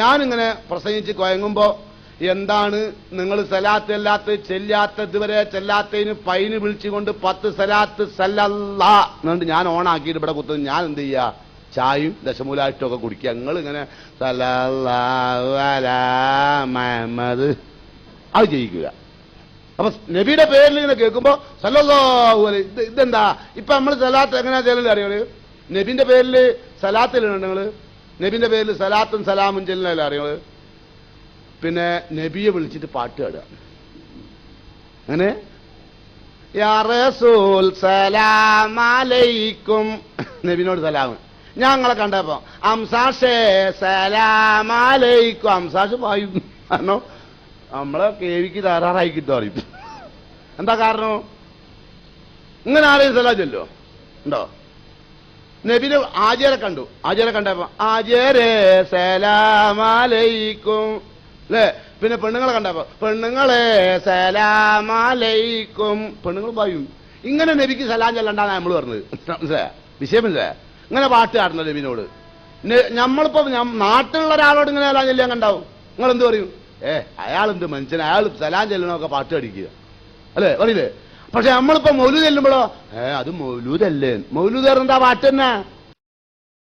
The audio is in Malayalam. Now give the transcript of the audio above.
ഞാനിങ്ങനെ പ്രസംഗിച്ച് കുഴങ്ങുമ്പോ എന്താണ് നിങ്ങൾ സലാത്ത് അല്ലാത്ത ചെല്ലാത്ത ഇതുവരെ ചെല്ലാത്തതിന് പൈന് വിളിച്ചുകൊണ്ട് പത്ത് സലാത്ത് സല്ലല്ലാ എന്നുകൊണ്ട് ഞാൻ ഓണാക്കിയിട്ട് ഇവിടെ കുത്തുന്നു ഞാൻ എന്ത് ചെയ്യാ? ചായയും ദശമൂലായിട്ടും ഒക്കെ കുടിക്കുക. നിങ്ങൾ ഇങ്ങനെ അത് ചെയ്യിക്കുക. അപ്പൊ നബിയുടെ പേരിൽ ഇങ്ങനെ കേൾക്കുമ്പോ സല്ലല്ലാഹു ഇതെന്താ? ഇപ്പൊ നമ്മൾ സലാത്ത് എങ്ങനെയാ ചെല്ലല് അറിയോ? നബിന്റെ പേരിൽ സലാത്തിലുണ്ട് നിങ്ങൾ? നബിന്റെ പേരിൽ സലാത്തും സലാമും ചെല്ലല്ലേ അറിയുന്നത്? പിന്നെ നബിയെ വിളിച്ചിട്ട് പാട്ട് പാടുക. അങ്ങനെ റസൂൽ സലാമലൈക്കും. നബിനോട് സലാം ഞങ്ങളെ കണ്ടപ്പോ അംസാഷേ സലാമലൈക്കും. അംസാഷ് പായും കാരണം നമ്മളെ കേവിക്ക് തയ്യാറായി കിട്ടും അറിയും. എന്താ കാരണം? ഇങ്ങനെ ആരെയും സലാം ചെല്ലോ ഉണ്ടോ? നബിന് ആചാരെ കണ്ടു. ആചാരെ കണ്ടപ്പോ ആചാരേ സലാമലൈക്കും. അല്ലേ പിന്നെ പെണ്ണുങ്ങളെ കണ്ടപ്പോ പെണ്ണുങ്ങളെ സലാമലൈക്കും. പെണ്ണുങ്ങൾ പറയും ഇങ്ങനെ നബിക്ക് സലാം ചെല്ലണ്ടാണ് നമ്മൾ പറഞ്ഞത്. മനസ്സിലായോ? വിഷയം മനസ്സിലായോ? ഇങ്ങനെ പാട്ട് പാടുന്നത് നബിനോട്. നമ്മളിപ്പോ നാട്ടിലുള്ള ഒരാളോട് ഇങ്ങനെ സലാം ചെല്ലാൻ കണ്ടാവും. നിങ്ങൾ എന്ത് പറയും? ഏ അയാളുണ്ട് മനുഷ്യൻ. അയാൾ സലാം ചെല്ലണമൊക്കെ പാട്ട് അടിക്കുക അല്ലേ? പറയില്ലേ? പക്ഷെ നമ്മളിപ്പോ മൗലൂദ് ചെല്ലുമ്പോഴോ? ഏ അത് മൗലൂദല്ലേ. മൗലൂദ് പറഞ്ഞാ പാട്ട്